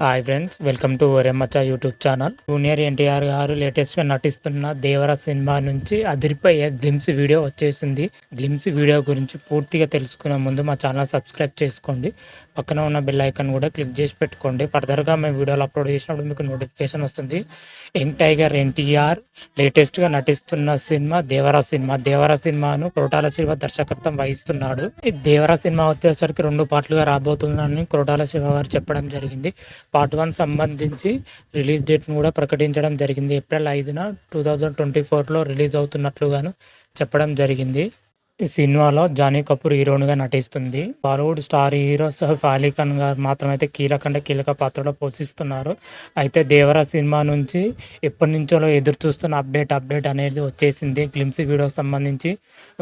Hi friends welcome to ఒరెమ్మచ్చ YouTube channel junior NTR garu లేటెస్ట్గా నటిస్తున్న Devara cinema నుంచి అదిరిపోయే గ్లిమ్స్ వీడియో వచ్చేసింది. గ్లిమ్స్ వీడియో గురించి పూర్తిగా తెలుసుకునే ముందు మా ఛానల్ సబ్స్క్రైబ్ చేసుకోండి. పక్కన ఉన్న బెల్ ఐకాన్ కూడా క్లిక్ చేసి పెట్టుకోండి. ఫర్దర్గా మేము వీడియోలు అప్లోడ్ చేసినప్పుడు మీకు నోటిఫికేషన్ వస్తుంది. యంగ్ టైగర్ ఎన్టీఆర్ లేటెస్ట్గా నటిస్తున్న సినిమా దేవరా సినిమా. దేవరా సినిమాను కొరటాల శివ దర్శకత్వం వహిస్తున్నాడు. ఈ దేవరా సినిమా వచ్చేసరికి రెండు పార్ట్లుగా రాబోతుందని కొరటాల శివ గారు చెప్పడం జరిగింది. పార్ట్ వన్ సంబంధించి రిలీజ్ డేట్ను కూడా ప్రకటించడం జరిగింది. ఏప్రిల్ ఐదున టూ థౌజండ్ ట్వంటీ ఫోర్లో రిలీజ్ అవుతున్నట్లుగాను చెప్పడం జరిగింది. ఈ సినిమాలో జానీ కపూర్ హీరోయిన్గా నటిస్తుంది. Bollywood star hero Saif Ali Khan garu మాత్రమైతే కీలక అంటే కీలక పాత్రలో పోషిస్తున్నారు. అయితే దేవరా సినిమా నుంచి ఎప్పటి నుంచో ఎదురు చూస్తున్న అప్డేట్ అప్డేట్ అనేది వచ్చేసింది. గ్లిమ్స్ వీడియోకి సంబంధించి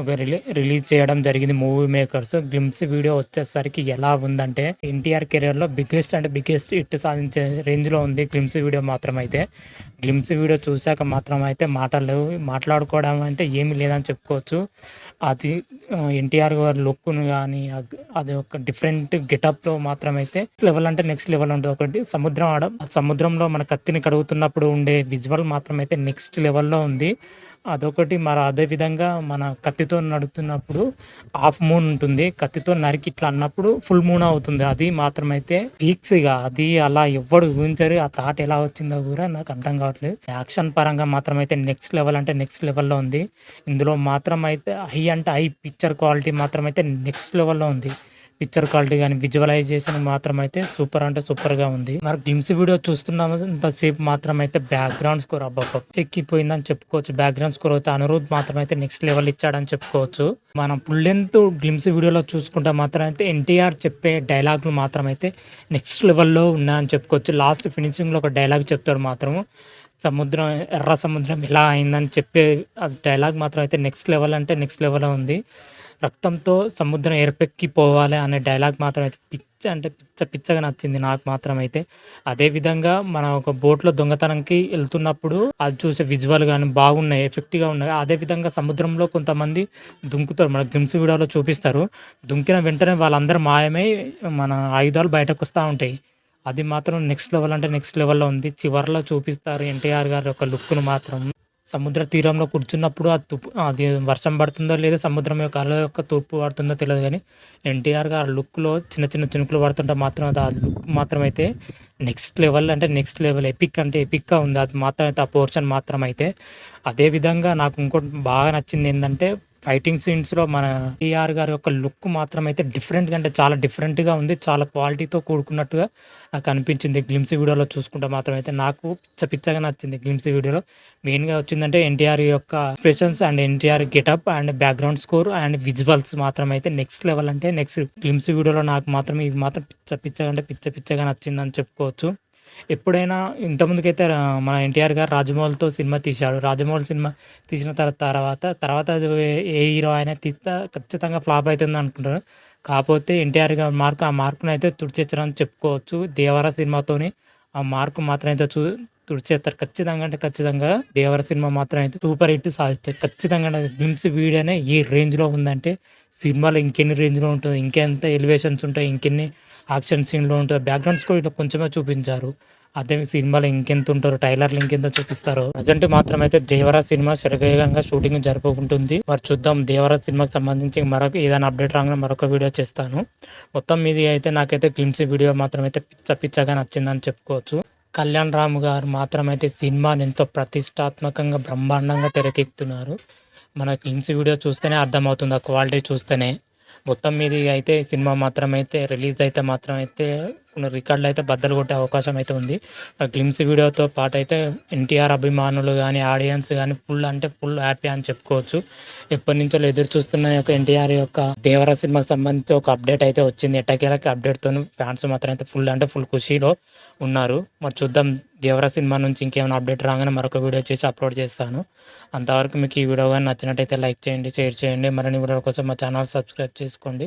ఒక రిలీ రిలీజ్ చేయడం జరిగింది మూవీ మేకర్స్. గ్లిమ్స్ వీడియో వచ్చేసరికి ఎలా ఉందంటే ఎన్టీఆర్ కెరియర్లో బిగ్గెస్ట్ అంటే బిగ్గెస్ట్ హిట్ సాధించే రేంజ్లో ఉంది గ్లిమ్స్ వీడియో మాత్రం అయితే గ్లిమ్స్ వీడియో చూశాక మాత్రం అయితే మాటలు లేవు మాట్లాడుకోవడం అంటే ఏమీ లేదని చెప్పుకోవచ్చు. అది ఎన్టీఆర్ గారి లుక్ను కానీ అది ఒక డిఫరెంట్ గెటప్లో మాత్రమైతే లెవెల్ అంటే నెక్స్ట్ లెవెల్ ఉంటుంది. ఒకటి సముద్రం ఆడ సముద్రంలో మన కత్తిని కడుగుతున్నప్పుడు ఉండే విజువల్ మాత్రం అయితే నెక్స్ట్ లెవెల్లో ఉంది. అదొకటి. మరి అదే విధంగా మన కత్తితో నడుతున్నప్పుడు హాఫ్ మూన్ ఉంటుంది. కత్తితో నరికి ఇట్లా అన్నప్పుడు ఫుల్ మూన్ అవుతుంది. అది మాత్రమైతే పీక్స్ ఇక. అది అలా ఎవ్వడు ఊహించరు. ఆ థాట్ ఎలా వచ్చిందో కూడా నాకు అర్థం కావట్లేదు. యాక్షన్ పరంగా మాత్రమైతే నెక్స్ట్ లెవెల్ అంటే నెక్స్ట్ లెవెల్లో ఉంది. ఇందులో మాత్రం అయితే హై అంటే హై పిక్చర్ క్వాలిటీ మాత్రమైతే నెక్స్ట్ లెవెల్లో ఉంది. పిక్చర్ క్వాలిటీ కానీ విజువలైజేషన్ మాత్రం అయితే సూపర్ అంటే సూపర్గా ఉంది. మరి గ్లిమ్స్ వీడియో చూస్తున్నంతసేపు మాత్రం అయితే బ్యాక్గ్రౌండ్ స్కోర్ అబ్బాబ్బా చెక్కిపోయిందని చెప్పుకోవచ్చు. బ్యాక్గ్రౌండ్ స్కోర్ అయితే అనురోధ్ మాత్రం అయితే నెక్స్ట్ లెవెల్ ఇచ్చాడని చెప్పుకోవచ్చు. మనం ఫుల్ లెంత్ గ్లిమ్స్ వీడియోలో చూసుకుంటే మాత్రం అయితే ఎన్టీఆర్ చెప్పే డైలాగులు మాత్రం అయితే నెక్స్ట్ లెవెల్లో ఉన్నాయని చెప్పుకోవచ్చు. లాస్ట్ ఫినిషింగ్లో ఒక డైలాగ్ చెప్తాడు మాత్రము. సముద్రం ఎర్ర సముద్రం ఎలా అయిందని చెప్పే డైలాగ్ మాత్రం అయితే నెక్స్ట్ లెవెల్ అంటే నెక్స్ట్ లెవెల్లో ఉంది. రక్తంతో సముద్రం ఎరపెక్కి పోవాలి అనే డైలాగ్ మాత్రం అయితే పిచ్చ అంటే పిచ్చ పిచ్చగా నచ్చింది నాకు మాత్రం అయితే. అదేవిధంగా మన ఒక బోట్లో దొంగతనంకి వెళ్తున్నప్పుడు అది చూసే విజువల్ కానీ బాగున్నాయి ఎఫెక్ట్గా ఉన్నాయి. అదేవిధంగా సముద్రంలో కొంతమంది దుంకుతారు. మన గిమ్స్ వీడియోలో చూపిస్తారు. దుంకిన వెంటనే వాళ్ళందరూ మాయమై మన ఆయుధాలు బయటకు వస్తూ ఉంటాయి. అది మాత్రం నెక్స్ట్ లెవెల్ అంటే నెక్స్ట్ లెవెల్లో ఉంది. చివరిలో చూపిస్తారు ఎన్టీఆర్ గారి యొక్క లుక్ను మాత్రం. సముద్ర తీరంలో కూర్చున్నప్పుడు ఆ తుప్పు అది వర్షం పడుతుందో లేదో సముద్రం యొక్క అల యొక్క తూర్పు పడుతుందో తెలియదు కానీ ఎన్టీఆర్ గారు లుక్లో చిన్న చిన్న చినుకులు పడుతుంటే మాత్రం అది ఆ లుక్ మాత్రం అయితే నెక్స్ట్ లెవెల్ అంటే నెక్స్ట్ లెవెల్ ఎపిక్ అంటే ఎపిక్గా ఉంది. అది మాత్రం అయితే ఆ పోర్షన్ మాత్రం అయితే అదేవిధంగా నాకు ఇంకోటి బాగా నచ్చింది ఏంటంటే ఫైటింగ్ సీన్స్లో మన టీఆర్ గారి యొక్క లుక్ మాత్రం అయితే డిఫరెంట్గా అంటే చాలా డిఫరెంట్గా ఉంది చాలా క్వాలిటీతో కూడుకున్నట్టుగా నాకు అనిపించింది. గ్లిమ్స్ వీడియోలో చూసుకుంటే మాత్రం అయితే నాకు పిచ్చ పిచ్చగా నచ్చింది గ్లిమ్స్ వీడియోలో. మెయిన్గా వచ్చిందంటే ఎన్టీఆర్ యొక్క expressions and NTR getup and background score and visuals మాత్రం అయితే నెక్స్ట్ లెవెల్ అంటే నెక్స్ట్ గ్లిమ్స్ వీడియోలో నాకు మాత్రం ఇవి మాత్రం పిచ్చ పిచ్చగా అంటే పిచ్చ పిచ్చగా నచ్చిందని చెప్పుకోవచ్చు. ఎప్పుడైనా ఇంతకుముందుకైతే మన ఎన్టీఆర్ గారు రాజమౌళితో సినిమా తీశాడు. రాజమౌళి సినిమా తీసిన తర్వాత తర్వాత తర్వాత ఏ హీరో అయినా తీస్తే ఖచ్చితంగా ఫ్లాప్ అవుతుంది అనుకుంటారు. కాకపోతే ఎన్టీఆర్ గారు మార్కు ఆ మార్కును అయితే చెప్పుకోవచ్చు. దేవర సినిమాతోని ఆ మార్కు మాత్రం అయితే చూ తుడిచేస్తారు. ఖచ్చితంగా అంటే ఖచ్చితంగా దేవర సినిమా మాత్రం అయితే సూపర్ హిట్ సాధిస్తారు ఖచ్చితంగా గ్లిమ్స్ వీడియోనే ఏ రేంజ్లో ఉందంటే సినిమాలో ఇంకెన్ని రేంజ్లో ఉంటుంది ఇంకెంత ఎలివేషన్స్ ఉంటాయి ఇంకెన్ని యాక్షన్ సీన్లో ఉంటుంది బ్యాక్గ్రౌండ్స్ కూడా ఇట్లా కొంచెమే చూపించారు. అదే సినిమాలో ఇంకెంత ఉంటారు టైలర్లు ఇంకెంత చూపిస్తారు ప్రజెంట్ మాత్రం అయితే దేవరా సినిమా శరవేగంగా షూటింగ్ జరుపుకుంటుంది. మరి చూద్దాం దేవరా సినిమాకి సంబంధించి మరొక ఏదైనా అప్డేట్ రాగానే మరొక వీడియో చేస్తాను. మొత్తం మీది అయితే నాకైతే క్లిమ్స్ వీడియో మాత్రం అయితే పిచ్చ పిచ్చగా నచ్చిందని చెప్పుకోవచ్చు. కళ్యాణ్ రామ్ గారు మాత్రమైతే సినిమాని ఎంతో ప్రతిష్టాత్మకంగా బ్రహ్మాండంగా తెరకెక్కుతున్నారు. మన క్లిమ్స్ వీడియో చూస్తేనే అర్థమవుతుంది ఆ క్వాలిటీ చూస్తేనే. మొత్తం మీది అయితే సినిమా మాత్రం అయితే రిలీజ్ అయితే మాత్రం అయితే రికార్డులు అయితే బద్దలు కొట్టే అవకాశం అయితే ఉంది. ఆ గ్లిమ్స్ వీడియోతో పాటు అయితే ఎన్టీఆర్ అభిమానులు కానీ ఆడియన్స్ కానీ ఫుల్ అంటే ఫుల్ హ్యాపీ అని చెప్పుకోవచ్చు. ఎప్పటి నుంచో ఎదురు చూస్తున్న యొక్క ఎన్టీఆర్ యొక్క దేవర సినిమాకి సంబంధించి ఒక అప్డేట్ అయితే వచ్చింది. ఎట్టకేలకి అప్డేట్తో ఫ్యాన్స్ మాత్రం అయితే ఫుల్ అంటే ఫుల్ ఖుషీలో ఉన్నారు. మరి చూద్దాం దేవర సినిమా నుంచి ఇంకేమైనా అప్డేట్ రాగానే మరొక వీడియో చేసి అప్లోడ్ చేస్తాను. అంతవరకు మీకు ఈ వీడియో కానీ నచ్చినట్టయితే లైక్ చేయండి షేర్ చేయండి. మరిన్ని వీడియోల కోసం మా ఛానల్ సబ్స్క్రైబ్ చేసుకోండి.